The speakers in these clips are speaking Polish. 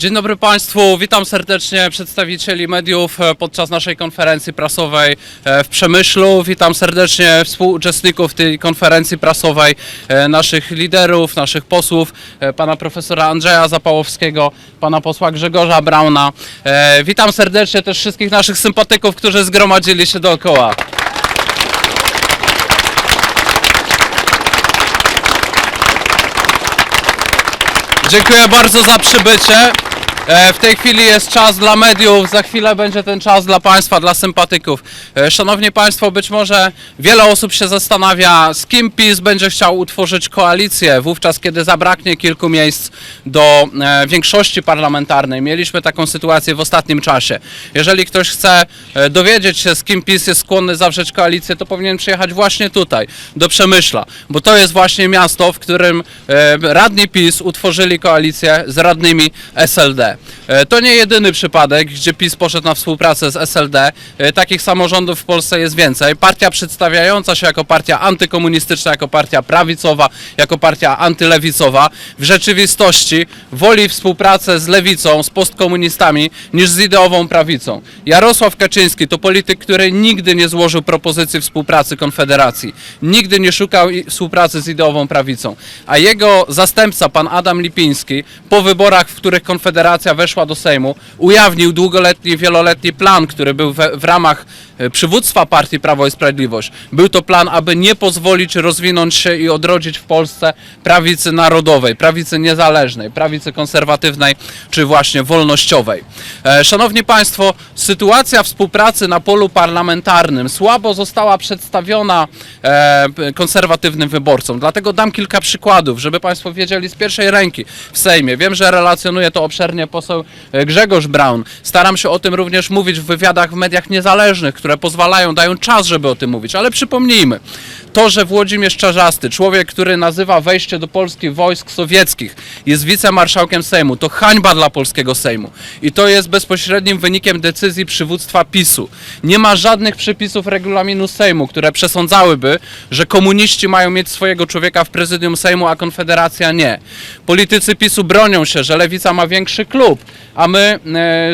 Dzień dobry Państwu, witam serdecznie przedstawicieli mediów e, podczas naszej konferencji prasowej e, w Przemyślu. Witam serdecznie współuczestników tej konferencji prasowej, e, naszych liderów, naszych posłów, pana profesora Andrzeja Zapałowskiego, pana posła Grzegorza Brauna. Witam serdecznie też wszystkich naszych sympatyków, którzy zgromadzili się dookoła. Dziękuję bardzo za przybycie. E, W tej chwili jest czas dla mediów, za chwilę będzie ten czas dla Państwa, dla sympatyków. E, Szanowni Państwo, być może wiele osób się zastanawia, z kim PiS będzie chciał utworzyć koalicję, wówczas kiedy zabraknie kilku miejsc do e, większości parlamentarnej. Mieliśmy taką sytuację w ostatnim czasie. Jeżeli ktoś chce dowiedzieć się, z kim PiS jest skłonny zawrzeć koalicję, to powinien przyjechać właśnie tutaj, do Przemyśla, bo to jest właśnie miasto, w którym radni PiS utworzyli koalicję z radnymi SLD. E, To nie jedyny przypadek, gdzie PiS poszedł na współpracę z SLD. E, Takich samorządów w Polsce jest więcej. Partia przedstawiająca się jako partia antykomunistyczna, jako partia prawicowa, jako partia antylewicowa, w rzeczywistości woli współpracę z lewicą, z postkomunistami, niż z ideową prawicą. Jarosław Kaczyński to polityk, który nigdy nie złożył propozycji współpracy Konfederacji. Nigdy nie szukał współpracy z ideową prawicą. A jego zastępca, pan Adam Lipiński, po wyborach, w których Konfederacja weszła do Sejmu, ujawnił długoletni, wieloletni plan, który był we, w ramach e, przywództwa partii Prawo i Sprawiedliwość. Był to plan, aby nie pozwolić rozwinąć się i odrodzić w Polsce prawicy narodowej, prawicy niezależnej, prawicy konserwatywnej czy właśnie wolnościowej. E, Szanowni Państwo, sytuacja współpracy na polu parlamentarnym słabo została przedstawiona e, konserwatywnym wyborcom. Dlatego dam kilka przykładów, żeby Państwo wiedzieli z pierwszej ręki w Sejmie. Wiem, że relacjonuje to obszernie poseł Grzegorz Braun. Staram się o tym również mówić w wywiadach w mediach niezależnych, które pozwalają, dają czas, żeby o tym mówić. Ale przypomnijmy, to, że Włodzimierz Czarzasty, człowiek, który nazywa wejście do Polski wojsk sowieckich, jest wicemarszałkiem Sejmu, to hańba dla polskiego Sejmu. I to jest bezpośrednim wynikiem decyzji przywództwa PiSu. Nie ma żadnych przepisów regulaminu Sejmu, które przesądzałyby, że komuniści mają mieć swojego człowieka w prezydium Sejmu, a Konfederacja nie. Politycy PiSu bronią się, że lewica ma większy klub, a my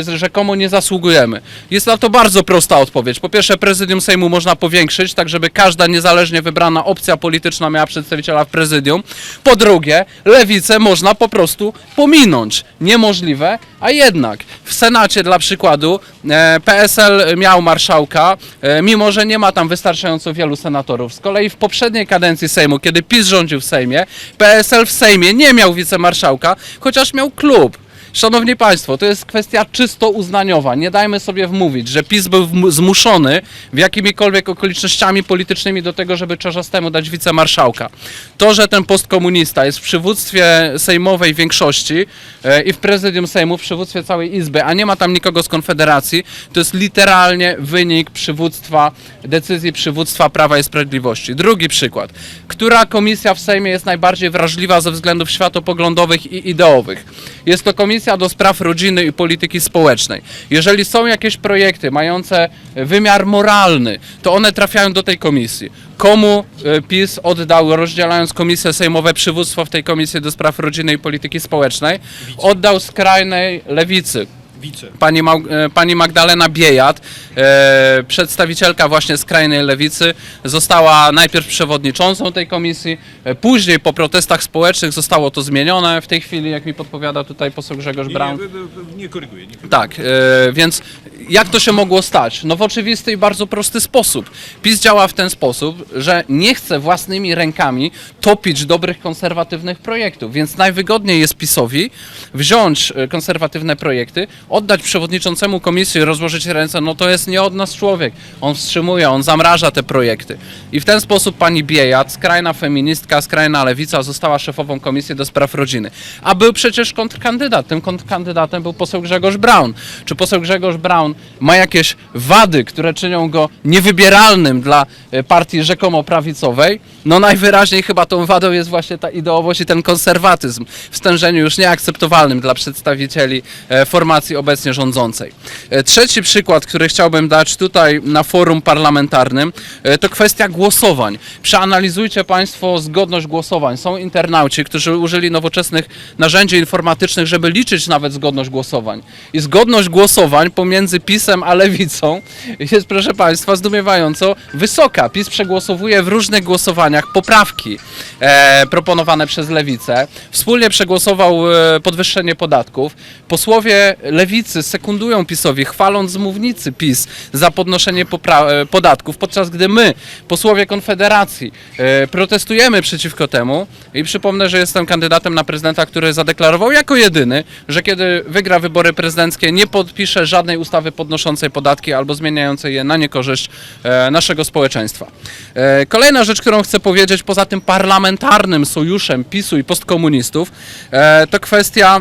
e, rzekomo nie zasługujemy. Jest na to bardzo prosta odpowiedź. Po pierwsze, prezydium Sejmu można powiększyć, tak żeby każda niezależnie wybrana opcja polityczna miała przedstawiciela w prezydium. Po drugie, lewicę można po prostu pominąć. Niemożliwe, a jednak w Senacie dla przykładu e, PSL miał marszałka, e, mimo że nie ma tam wystarczająco wielu senatorów. Z kolei w poprzedniej kadencji Sejmu, kiedy PiS rządził w Sejmie, PSL w Sejmie nie miał wicemarszałka, chociaż miał klub. Szanowni Państwo, to jest kwestia czysto uznaniowa. Nie dajmy sobie wmówić, że PiS był zmuszony w jakimikolwiek okolicznościami politycznymi do tego, żeby Czarzastemu dać wicemarszałka. To, że ten postkomunista jest w przywództwie sejmowej większości e, i w prezydium Sejmu, w przywództwie całej Izby, a nie ma tam nikogo z Konfederacji, to jest literalnie wynik przywództwa, decyzji przywództwa Prawa i Sprawiedliwości. Drugi przykład. Która komisja w Sejmie jest najbardziej wrażliwa ze względów światopoglądowych i ideowych? Jest to Komisja do Spraw Rodziny i Polityki Społecznej. Jeżeli są jakieś projekty mające wymiar moralny, to one trafiają do tej komisji. Komu e, PiS oddał, rozdzielając komisje sejmowe, przywództwo w tej Komisji do Spraw Rodziny i Polityki Społecznej? Oddał skrajnej lewicy. Wice. Pani, Mał- e, pani Magdalena Biejat, e, przedstawicielka właśnie skrajnej lewicy, została najpierw przewodniczącą tej komisji, e, później po protestach społecznych zostało to zmienione. W tej chwili, jak mi podpowiada tutaj poseł Grzegorz Braun, nie, nie, nie koryguję. Nie koryguję. tak, e, więc jak to się mogło stać? No w oczywisty i bardzo prosty sposób. PiS działa w ten sposób, że nie chce własnymi rękami topić dobrych konserwatywnych projektów, więc najwygodniej jest PiSowi wziąć e, konserwatywne projekty, oddać przewodniczącemu komisji, rozłożyć ręce, no to jest nie od nas człowiek. On wstrzymuje, on zamraża te projekty. I w ten sposób pani Biejat, skrajna feministka, skrajna lewica, została szefową Komisji do Spraw Rodziny. A był przecież kontrkandydat. Tym kontrkandydatem był poseł Grzegorz Braun. Czy poseł Grzegorz Braun ma jakieś wady, które czynią go niewybieralnym dla e, partii rzekomo prawicowej? No najwyraźniej chyba tą wadą jest właśnie ta ideowość i ten konserwatyzm w stężeniu już nieakceptowalnym dla przedstawicieli e, formacji partii obecnie rządzącej. E, Trzeci przykład, który chciałbym dać tutaj na forum parlamentarnym, e, to kwestia głosowań. Przeanalizujcie Państwo zgodność głosowań. Są internauci, którzy użyli nowoczesnych narzędzi informatycznych, żeby liczyć nawet zgodność głosowań. I zgodność głosowań pomiędzy PiSem a Lewicą jest, proszę Państwa, zdumiewająco wysoka. PiS przegłosowuje w różnych głosowaniach poprawki e, proponowane przez Lewicę. Wspólnie przegłosował e, podwyższenie podatków. Posłowie Lewicy sekundują PiSowi, chwaląc z mównicy PiS za podnoszenie e, podatków, podczas gdy my, posłowie Konfederacji, e, protestujemy przeciwko temu. I przypomnę, że jestem kandydatem na prezydenta, który zadeklarował jako jedyny, że kiedy wygra wybory prezydenckie, nie podpisze żadnej ustawy podnoszącej podatki albo zmieniającej je na niekorzyść e, naszego społeczeństwa. Kolejna rzecz, którą chcę powiedzieć, poza tym parlamentarnym sojuszem PiSu i postkomunistów, to kwestia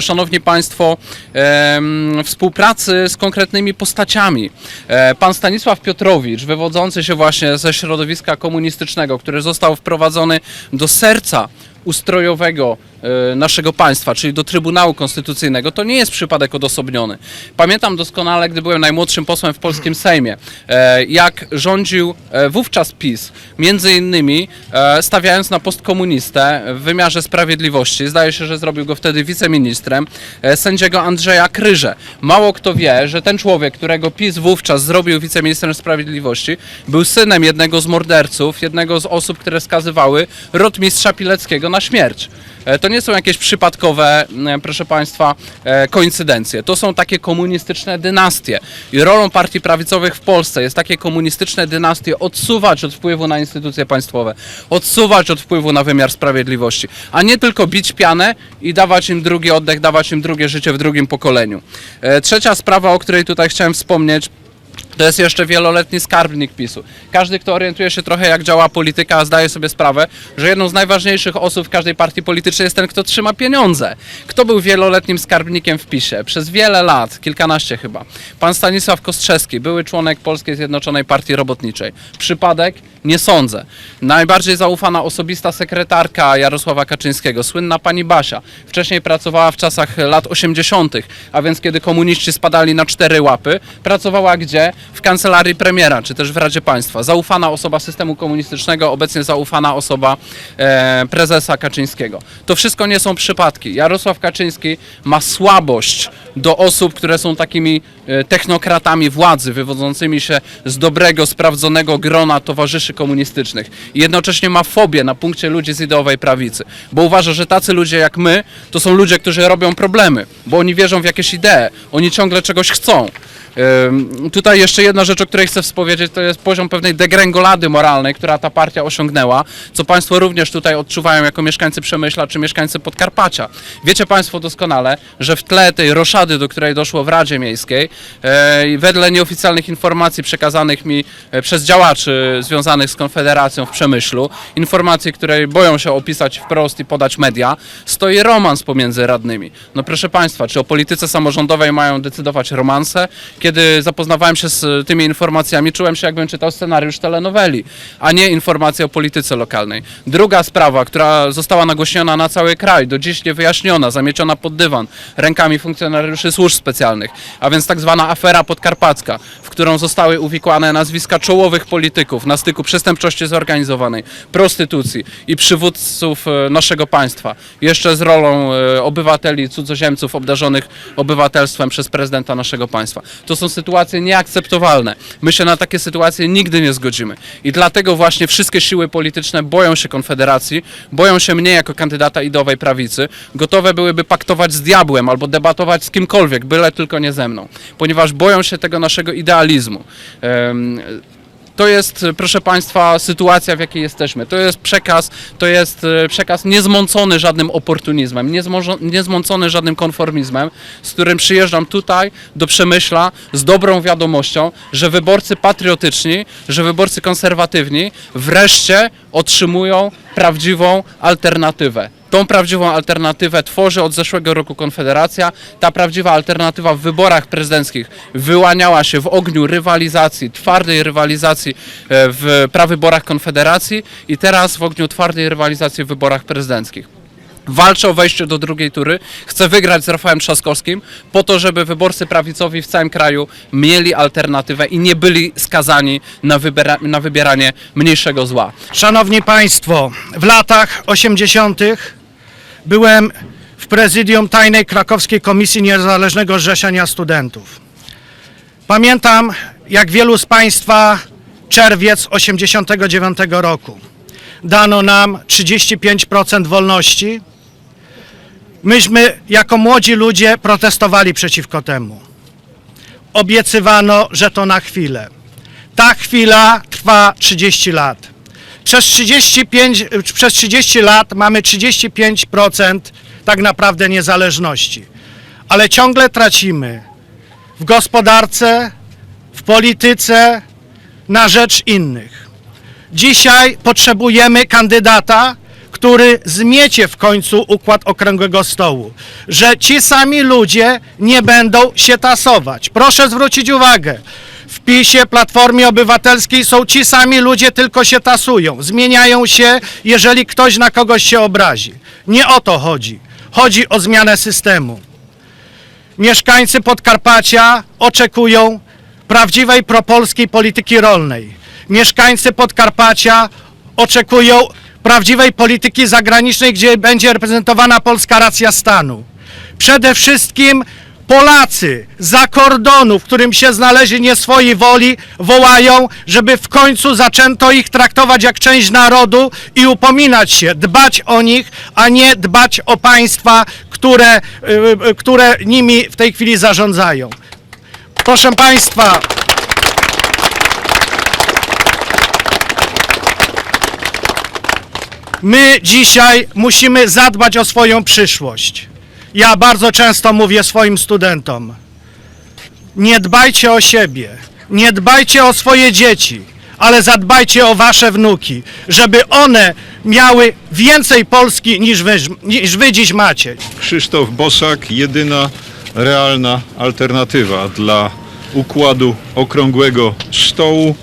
Szanowni Państwo, em, współpracy z konkretnymi postaciami. E, Pan Stanisław Piotrowicz, wywodzący się właśnie ze środowiska komunistycznego, który został wprowadzony do serca ustrojowego e, naszego państwa, czyli do Trybunału Konstytucyjnego, to nie jest przypadek odosobniony. Pamiętam doskonale, gdy byłem najmłodszym posłem w polskim Sejmie, e, jak rządził e, wówczas PiS, między innymi e, stawiając na postkomunistę w wymiarze sprawiedliwości, zdaje się, że zrobił go wtedy wiceministrem, e, sędziego Andrzeja Kryże. Mało kto wie, że ten człowiek, którego PiS wówczas zrobił wiceministrem sprawiedliwości, był synem jednego z morderców, jednego z osób, które skazywały rotmistrza Pileckiego na śmierć. E, To nie są jakieś przypadkowe, e, proszę Państwa, e, koincydencje. To są takie komunistyczne dynastie. I rolą partii prawicowych w Polsce jest takie komunistyczne dynastie odsuwać od wpływu na instytucje państwowe, odsuwać od wpływu na wymiar sprawiedliwości, a nie tylko bić pianę i dawać im drugi oddech, dawać im drugie życie w drugim pokoleniu. Trzecia sprawa, o której tutaj chciałem wspomnieć, to jest jeszcze wieloletni skarbnik PiSu. Każdy, kto orientuje się trochę jak działa polityka, zdaje sobie sprawę, że jedną z najważniejszych osób w każdej partii politycznej jest ten, kto trzyma pieniądze. Kto był wieloletnim skarbnikiem w PiSie? Przez wiele lat, kilkanaście chyba. Pan Stanisław Kostrzewski, były członek Polskiej Zjednoczonej Partii Robotniczej. Przypadek? Nie sądzę. Najbardziej zaufana osobista sekretarka Jarosława Kaczyńskiego, słynna pani Basia. Wcześniej pracowała w czasach lat 80., a więc kiedy komuniści spadali na cztery łapy, pracowała gdzie? W kancelarii premiera, czy też w Radzie Państwa. Zaufana osoba systemu komunistycznego, obecnie zaufana osoba e, prezesa Kaczyńskiego. To wszystko nie są przypadki. Jarosław Kaczyński ma słabość do osób, które są takimi e, technokratami władzy, wywodzącymi się z dobrego, sprawdzonego grona towarzyszy komunistycznych. I jednocześnie ma fobię na punkcie ludzi z ideowej prawicy, bo uważa, że tacy ludzie jak my to są ludzie, którzy robią problemy, bo oni wierzą w jakieś idee, oni ciągle czegoś chcą. Tutaj jeszcze jedna rzecz, o której chcę wspomnieć, to jest poziom pewnej degrengolady moralnej, która ta partia osiągnęła, co Państwo również tutaj odczuwają jako mieszkańcy Przemyśla czy mieszkańcy Podkarpacia. Wiecie Państwo doskonale, że w tle tej roszady, do której doszło w Radzie Miejskiej, e, wedle nieoficjalnych informacji przekazanych mi e, przez działaczy związanych z Konfederacją w Przemyślu, informacji, które boją się opisać wprost i podać media, stoi romans pomiędzy radnymi. No proszę Państwa, czy o polityce samorządowej mają decydować romanse? Kiedy zapoznawałem się z tymi informacjami, czułem się jakbym czytał scenariusz telenoweli, a nie informacje o polityce lokalnej. Druga sprawa, która została nagłośniona na cały kraj, do dziś niewyjaśniona, zamieciona pod dywan rękami funkcjonariuszy służb specjalnych, a więc tak zwana afera podkarpacka, w którą zostały uwikłane nazwiska czołowych polityków na styku przestępczości zorganizowanej, prostytucji i przywódców e, naszego państwa. Jeszcze z rolą e, obywateli, cudzoziemców obdarzonych obywatelstwem przez prezydenta naszego państwa. To są sytuacje nieakceptowalne. My się na takie sytuacje nigdy nie zgodzimy. I dlatego właśnie wszystkie siły polityczne boją się Konfederacji, boją się mnie jako kandydata ideowej prawicy, gotowe byłyby paktować z diabłem albo debatować z kimkolwiek, byle tylko nie ze mną, ponieważ boją się tego naszego idealizmu. To jest, e, proszę Państwa, sytuacja, w jakiej jesteśmy. To jest przekaz, to jest e, przekaz niezmącony żadnym oportunizmem, niezmącony żadnym konformizmem, z którym przyjeżdżam tutaj do Przemyśla z dobrą wiadomością, że wyborcy patriotyczni, że wyborcy konserwatywni wreszcie otrzymują prawdziwą alternatywę. Tą prawdziwą alternatywę tworzy od zeszłego roku Konfederacja. Ta prawdziwa alternatywa w wyborach prezydenckich wyłaniała się w ogniu rywalizacji, twardej rywalizacji e, w prawyborach Konfederacji i teraz w ogniu twardej rywalizacji w wyborach prezydenckich. walczy o wejście do drugiej tury, chce wygrać z Rafałem Trzaskowskim po to, żeby wyborcy prawicowi w całym kraju mieli alternatywę i nie byli skazani na, wybiera, na wybieranie mniejszego zła. Szanowni Państwo, w latach 80. byłem w prezydium tajnej krakowskiej Komisji Niezależnego Zrzeszenia Studentów. Pamiętam, jak wielu z Państwa, czerwiec 89 roku. Dano nam 35% wolności. Myśmy jako młodzi ludzie protestowali przeciwko temu. Obiecywano, że to na chwilę. Ta chwila trwa 30 lat. Przez 35, przez 30 lat mamy 35% tak naprawdę niezależności. Ale ciągle tracimy w gospodarce, w polityce, na rzecz innych. Dzisiaj potrzebujemy kandydata, który zmiecie w końcu układ okrągłego stołu, że ci sami ludzie nie będą się tasować. Proszę zwrócić uwagę, w PiSie, Platformie Obywatelskiej są ci sami ludzie, tylko się tasują. Zmieniają się, jeżeli ktoś na kogoś się obrazi. Nie o to chodzi. Chodzi o zmianę systemu. Mieszkańcy Podkarpacia oczekują prawdziwej propolskiej polityki rolnej. Mieszkańcy Podkarpacia oczekują prawdziwej polityki zagranicznej, gdzie będzie reprezentowana polska racja stanu. Przede wszystkim Polacy za kordonu, w którym się znaleźli nie swojej woli, wołają, żeby w końcu zaczęto ich traktować jak część narodu i upominać się, dbać o nich, a nie dbać o państwa, które, y, y, które nimi w tej chwili zarządzają. Proszę Państwa, my dzisiaj musimy zadbać o swoją przyszłość. Ja bardzo często mówię swoim studentom: nie dbajcie o siebie, nie dbajcie o swoje dzieci, ale zadbajcie o wasze wnuki, żeby one miały więcej Polski niż wy, niż wy dziś macie. Krzysztof Bosak, jedyna realna alternatywa dla układu okrągłego stołu,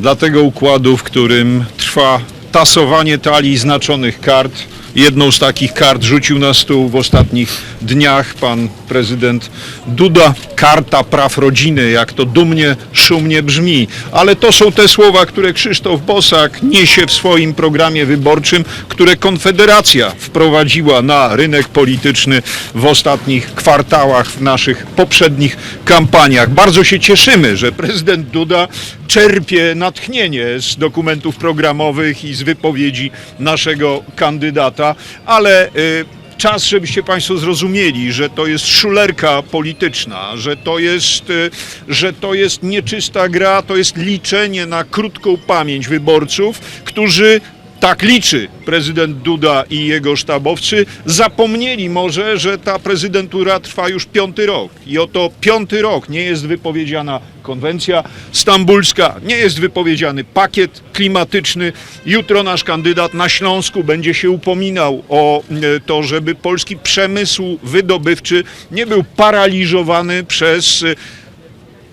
dla tego układu, w którym trwa tasowanie talii znaczonych kart. Jedną z takich kart rzucił na stół w ostatnich dniach pan prezydent Duda. Karta praw rodziny, jak to dumnie, szumnie brzmi. Ale to są te słowa, które Krzysztof Bosak niesie w swoim programie wyborczym, które Konfederacja wprowadziła na rynek polityczny w ostatnich kwartałach w naszych poprzednich kampaniach. Bardzo się cieszymy, że prezydent Duda czerpie natchnienie z dokumentów programowych i z wypowiedzi naszego kandydata, ale y, czas, żebyście Państwo zrozumieli, że to jest szulerka polityczna, że to jest, y, że to jest nieczysta gra, to jest liczenie na krótką pamięć wyborców, którzy tak liczy prezydent Duda i jego sztabowcy. Zapomnieli może, że ta prezydentura trwa już piąty rok. I oto piąty rok nie jest wypowiedziana konwencja stambulska, nie jest wypowiedziany pakiet klimatyczny. Jutro nasz kandydat na Śląsku będzie się upominał o e, to, żeby polski przemysł wydobywczy nie był paraliżowany przez e,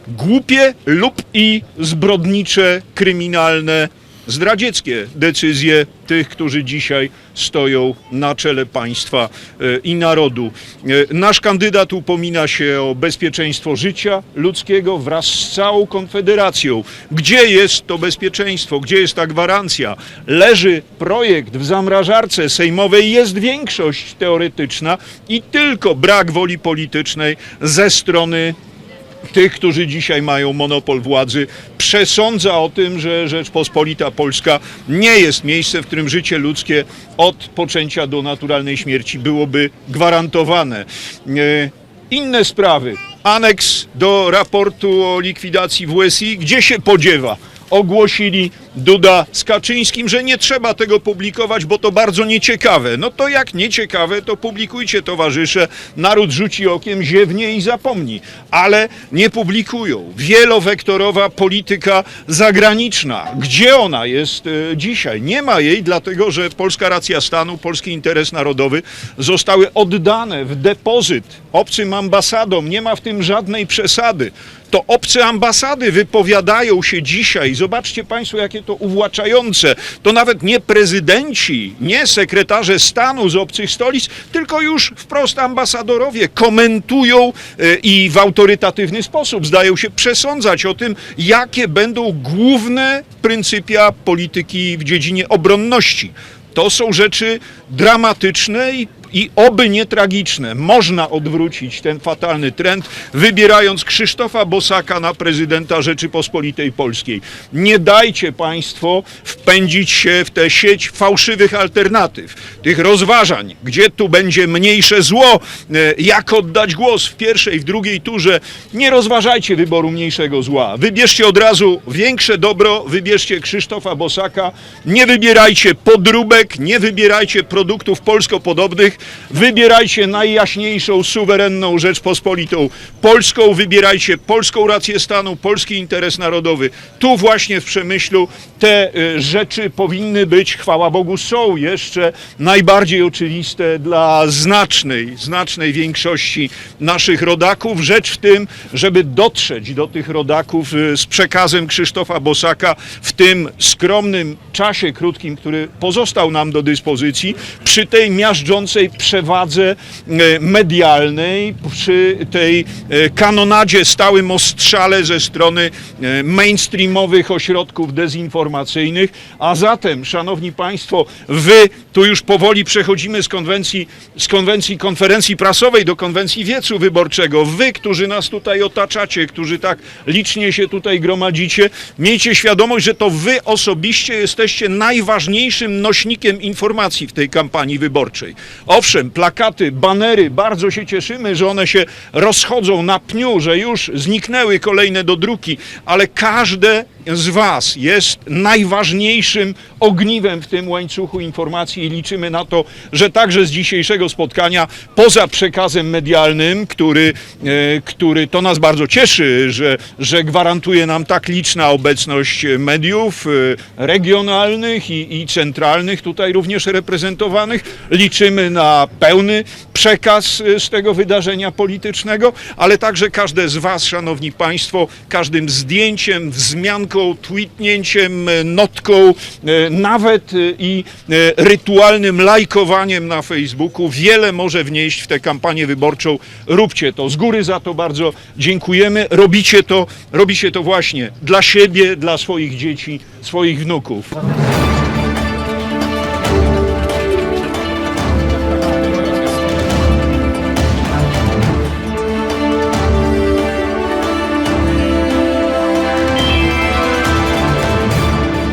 głupie lub i zbrodnicze, kryminalne, zdradzieckie decyzje tych, którzy dzisiaj stoją na czele państwa e, i narodu. E, Nasz kandydat upomina się o bezpieczeństwo życia ludzkiego wraz z całą Konfederacją. Gdzie jest to bezpieczeństwo? Gdzie jest ta gwarancja? Leży projekt w zamrażarce sejmowej, jest większość teoretyczna i tylko brak woli politycznej ze strony tych, którzy dzisiaj mają monopol władzy, przesądza o tym, że Rzeczpospolita Polska nie jest miejscem, w którym życie ludzkie od poczęcia do naturalnej śmierci byłoby gwarantowane. E, Inne sprawy. Aneks do raportu o likwidacji WSI, gdzie się podziewa? Ogłosili Duda z Kaczyńskim, że nie trzeba tego publikować, bo to bardzo nieciekawe. No to jak nieciekawe, to publikujcie towarzysze, naród rzuci okiem, ziewnie i zapomni. Ale nie publikują. Wielowektorowa polityka zagraniczna. Gdzie ona jest e, dzisiaj? Nie ma jej, dlatego że polska racja stanu, polski interes narodowy zostały oddane w depozyt obcym ambasadom. Nie ma w tym żadnej przesady. To obce ambasady wypowiadają się dzisiaj. Zobaczcie Państwo, jakie to uwłaczające. To nawet nie prezydenci, nie sekretarze stanu z obcych stolic, tylko już wprost ambasadorowie komentują e, i w autorytatywny sposób zdają się przesądzać o tym, jakie będą główne pryncypia polityki w dziedzinie obronności. To są rzeczy dramatyczne i, i oby nie tragiczne. Można odwrócić ten fatalny trend, wybierając Krzysztofa Bosaka na prezydenta Rzeczypospolitej Polskiej. Nie dajcie Państwo wpędzić się w tę sieć fałszywych alternatyw, tych rozważań, gdzie tu będzie mniejsze zło, e, jak oddać głos w pierwszej, w drugiej turze. Nie rozważajcie wyboru mniejszego zła. Wybierzcie od razu większe dobro, wybierzcie Krzysztofa Bosaka, nie wybierajcie podróbek, nie wybierajcie produktów polsko-podobnych, wybierajcie najjaśniejszą, suwerenną Rzeczpospolitą Polską, wybierajcie polską rację stanu, polski interes narodowy. Tu właśnie w Przemyślu te y, rzeczy powinny być, chwała Bogu, są jeszcze najbardziej oczywiste dla znacznej, znacznej większości naszych rodaków. Rzecz w tym, żeby dotrzeć do tych rodaków y, z przekazem Krzysztofa Bosaka w tym skromnym czasie krótkim, który pozostał nam do dyspozycji, przy tej miażdżącej przewadze e, medialnej, przy tej e, kanonadzie, stałym ostrzale ze strony e, mainstreamowych ośrodków dezinformacyjnych. A zatem, szanowni państwo, wy tu już powoli przechodzimy z konwencji, z konwencji konferencji prasowej do konwencji wiecu wyborczego. Wy, którzy nas tutaj otaczacie, którzy tak licznie się tutaj gromadzicie, miejcie świadomość, że to wy osobiście jesteście najważniejszym nośnikiem informacji w tej kampanii wyborczej. Owszem, plakaty, banery, bardzo się cieszymy, że one się rozchodzą na pniu, że już zniknęły kolejne do druki, ale każde z Was jest najważniejszym ogniwem w tym łańcuchu informacji i liczymy na to, że także z dzisiejszego spotkania, poza przekazem medialnym, który, e, który to nas bardzo cieszy, że, że gwarantuje nam tak liczna obecność mediów e, regionalnych i, i centralnych, tutaj również reprezentowanych, liczymy na pełny przekaz e, z tego wydarzenia politycznego, ale także każde z Was, Szanowni Państwo, każdym zdjęciem, wzmianką, tweetnięciem, e, notką, e, nawet e, i rytualnym lajkowaniem na Facebooku wiele może wnieść w tę kampanię wyborczą. Róbcie to. Z góry za to bardzo dziękujemy. Robicie to, robicie to właśnie dla siebie, dla swoich dzieci, swoich wnuków.